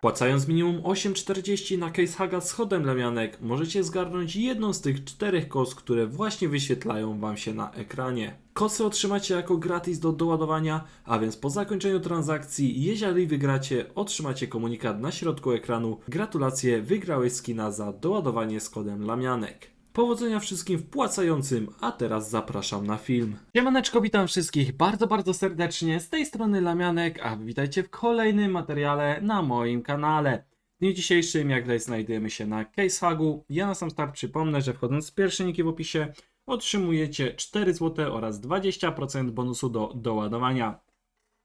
Płacając minimum 8,40 na case haga z chodem lemianek, możecie zgarnąć jedną z tych czterech kos, które właśnie wyświetlają Wam się na ekranie. Kosy otrzymacie jako gratis do doładowania, a więc po zakończeniu transakcji, jeżeli wygracie, otrzymacie komunikat na środku ekranu. Gratulacje, wygrałeś skina za doładowanie z kodem lamianek. Powodzenia wszystkim wpłacającym, a teraz zapraszam na film. Siemaneczko, witam wszystkich bardzo, bardzo serdecznie. Z tej strony Lamianek, a witajcie w kolejnym materiale na moim kanale. W dniu dzisiejszym, jak tutaj znajdujemy się na CaseHagu. Ja na sam start przypomnę, że wchodząc w pierwsze linki w opisie otrzymujecie 4 zł oraz 20% bonusu do doładowania.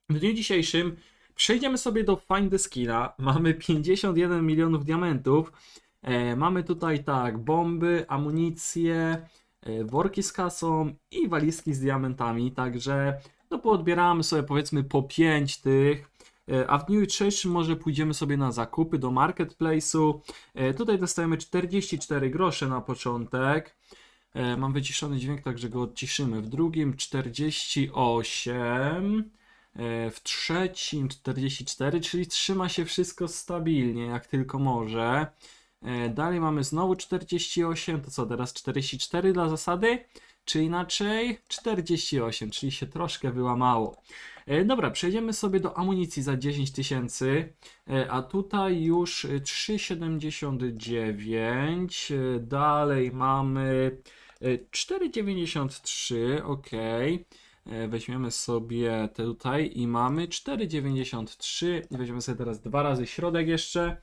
W dniu dzisiejszym przejdziemy sobie do Find the Skilla. Mamy 51 milionów diamentów. E, mamy tutaj tak, bomby, amunicję, e, worki z kasą i walizki z diamentami, także no poodbieramy sobie powiedzmy po 5 tych. E, A w dniu jutrzejszym może pójdziemy sobie na zakupy do marketplace'u. Tutaj dostajemy 44 grosze na początek. Mam wyciszony dźwięk, także go odciszymy. W drugim 48. E, W trzecim 44, czyli trzyma się wszystko stabilnie, jak tylko może. E, Dalej mamy znowu 48, to co teraz 44 dla zasady? Czy inaczej 48, czyli się troszkę wyłamało. E, Dobra, przejdziemy sobie do amunicji za 10 tysięcy, e, a tutaj już e, 3,79. e, Dalej mamy e, 4,93, ok. Weźmiemy sobie te tutaj i mamy 4,93. Weźmiemy sobie teraz dwa razy środek jeszcze.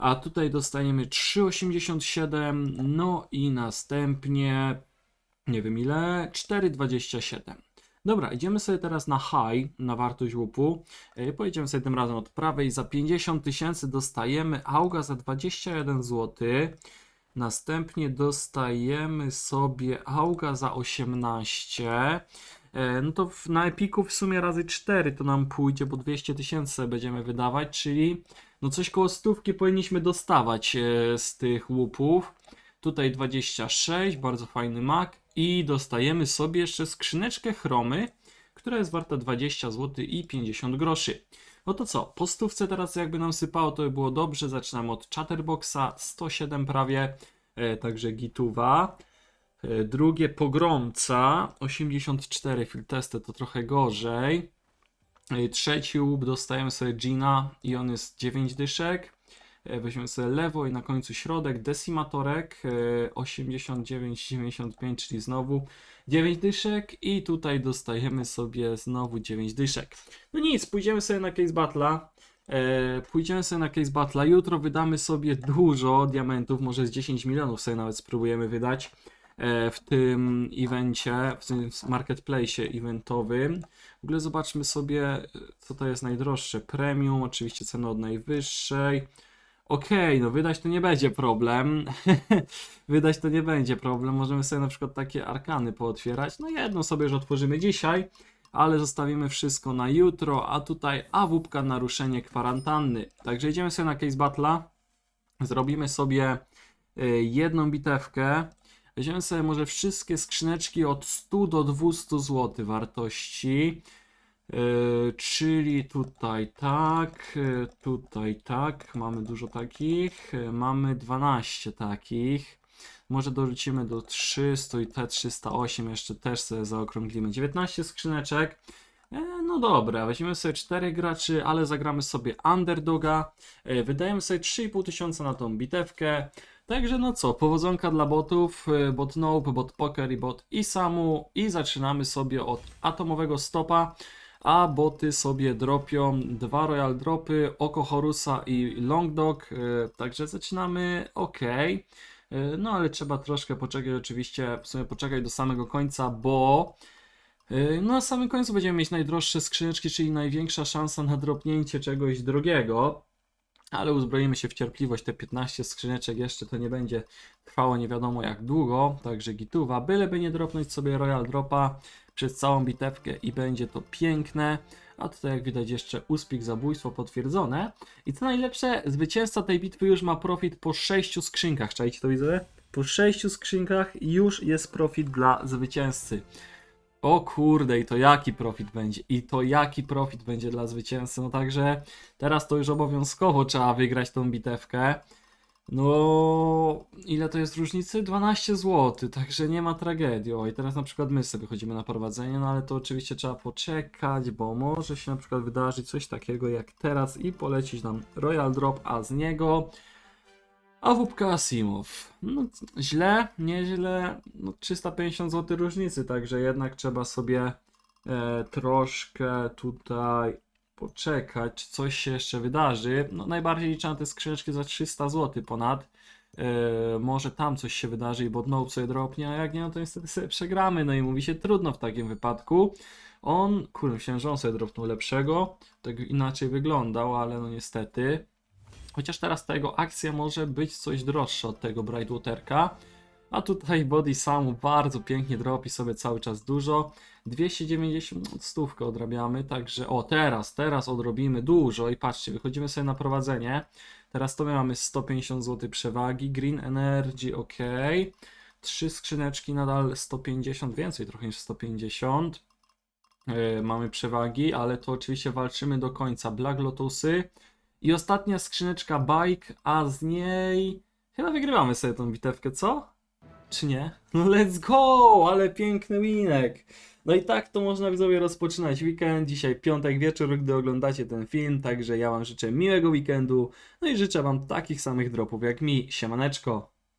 A tutaj dostaniemy 3,87. No i następnie nie wiem ile, 4,27. Dobra, idziemy sobie teraz na high, na wartość łupu. E, Pojedziemy sobie tym razem od prawej. Za 50 tysięcy dostajemy auga za 21 zł. Następnie dostajemy sobie auga za 18. E, No to w, na Epiku w sumie razy 4 to nam pójdzie, bo 200 tysięcy będziemy wydawać, czyli no coś koło stówki powinniśmy dostawać e, z tych łupów. Tutaj 26, bardzo fajny mak. I dostajemy sobie jeszcze skrzyneczkę chromy, która jest warta 20 zł i 50 groszy. No to co, po stówce teraz jakby nam sypało, to by było dobrze. Zaczynamy od Chatterboxa, 107 prawie, e, także gituwa. E, drugie pogromca, 84 field testy, to trochę gorzej. E, Trzeci łup dostajemy sobie Gina i on jest 9 dyszek. E, Weźmiemy sobie lewo i na końcu środek. Decimatorek e, 89,95, czyli znowu 9 dyszek. I tutaj dostajemy sobie znowu 9 dyszek. No nic, pójdziemy sobie na Case Battle'a. Pójdziemy sobie na Case Battle'a. Jutro wydamy sobie dużo diamentów, może z 10 milionów sobie nawet spróbujemy wydać w tym evencie, w tym marketplace eventowym. W ogóle zobaczmy sobie, e, co to jest najdroższe. Premium, oczywiście cena od najwyższej. Okej, no wydać to nie będzie problem. wydać to nie będzie problem. Możemy sobie na przykład takie arkany pootwierać. No jedną sobie już otworzymy dzisiaj, ale zostawimy wszystko na jutro. A tutaj AWP naruszenie kwarantanny. Także idziemy sobie na Case Battle'a. Zrobimy sobie y, jedną bitewkę. Weźmiemy sobie może wszystkie skrzyneczki od 100 do 200 zł wartości. Yy, czyli tutaj tak, tutaj tak, mamy dużo takich, mamy 12 takich. Może dorzucimy do 300 i te 308 jeszcze też sobie zaokrąglimy. 19 skrzyneczek. E, No dobra, weźmiemy sobie 4 graczy, ale zagramy sobie underdoga. E, Wydajemy sobie 3,5 tysiąca na tą bitewkę. Także no co, powodzonka dla botów, e, bot Nope, bot Poker i bot Isamu i zaczynamy sobie od atomowego stopa, a boty sobie dropią dwa Royal Dropy, Oko Horusa i Long Dog, e, także zaczynamy ok. No ale trzeba troszkę poczekać oczywiście, w sumie poczekać do samego końca, bo Yy, No, na samym końcu będziemy mieć najdroższe skrzyneczki, czyli największa szansa na dropnięcie czegoś drogiego. Ale uzbroimy się w cierpliwość, te 15 skrzyneczek jeszcze to nie będzie trwało nie wiadomo jak długo, także gituwa, byleby nie dropnąć sobie Royal Dropa przez całą bitewkę i będzie to piękne. A tutaj jak widać jeszcze uspik, zabójstwo potwierdzone. I co najlepsze, zwycięzca tej bitwy już ma profit po 6 skrzynkach, czajcie to widzę? Po 6 skrzynkach już jest profit dla zwycięzcy. O kurde, i to jaki profit będzie? I to jaki profit będzie dla zwycięzcy? No także teraz to już obowiązkowo trzeba wygrać tą bitewkę. No, ile to jest różnicy? 12 zł, także nie ma tragedii. O, i teraz na przykład my sobie wychodzimy na prowadzenie, no ale to oczywiście trzeba poczekać, bo może się na przykład wydarzyć coś takiego jak teraz i polecić nam Royal Drop, a z niego AWP Asimov. No, źle, nieźle, no 350 zł różnicy, także jednak trzeba sobie e, troszkę tutaj poczekać, czy coś się jeszcze wydarzy. No, najbardziej liczę na te skrzyneczki za 300 zł ponad. E, może tam coś się wydarzy i Bodnope sobie dropnie, a jak nie, no to niestety sobie przegramy. No i mówi się trudno w takim wypadku. On, kurde, myślałem, że on sobie dropnął lepszego, tak inaczej wyglądał, ale no niestety. Chociaż teraz ta jego akcja może być coś droższa od tego Brightwaterka. A tutaj Body Samu bardzo pięknie dropi sobie cały czas dużo. 290 stówkę odrabiamy, także o teraz, teraz odrobimy dużo i patrzcie, wychodzimy sobie na prowadzenie. Teraz to my mamy 150 zł przewagi, Green Energy ok. Trzy skrzyneczki nadal 150, więcej trochę niż 150. Yy, mamy przewagi, ale to oczywiście walczymy do końca. Black Lotusy i ostatnia skrzyneczka Bike, a z niej chyba wygrywamy sobie tą bitewkę, co? Czy nie? No let's go! Ale piękny winek! No i tak to można widzowie rozpoczynać weekend. Dzisiaj piątek wieczór, gdy oglądacie ten film, także ja wam życzę miłego weekendu. No i życzę wam takich samych dropów jak mi. Siemaneczko!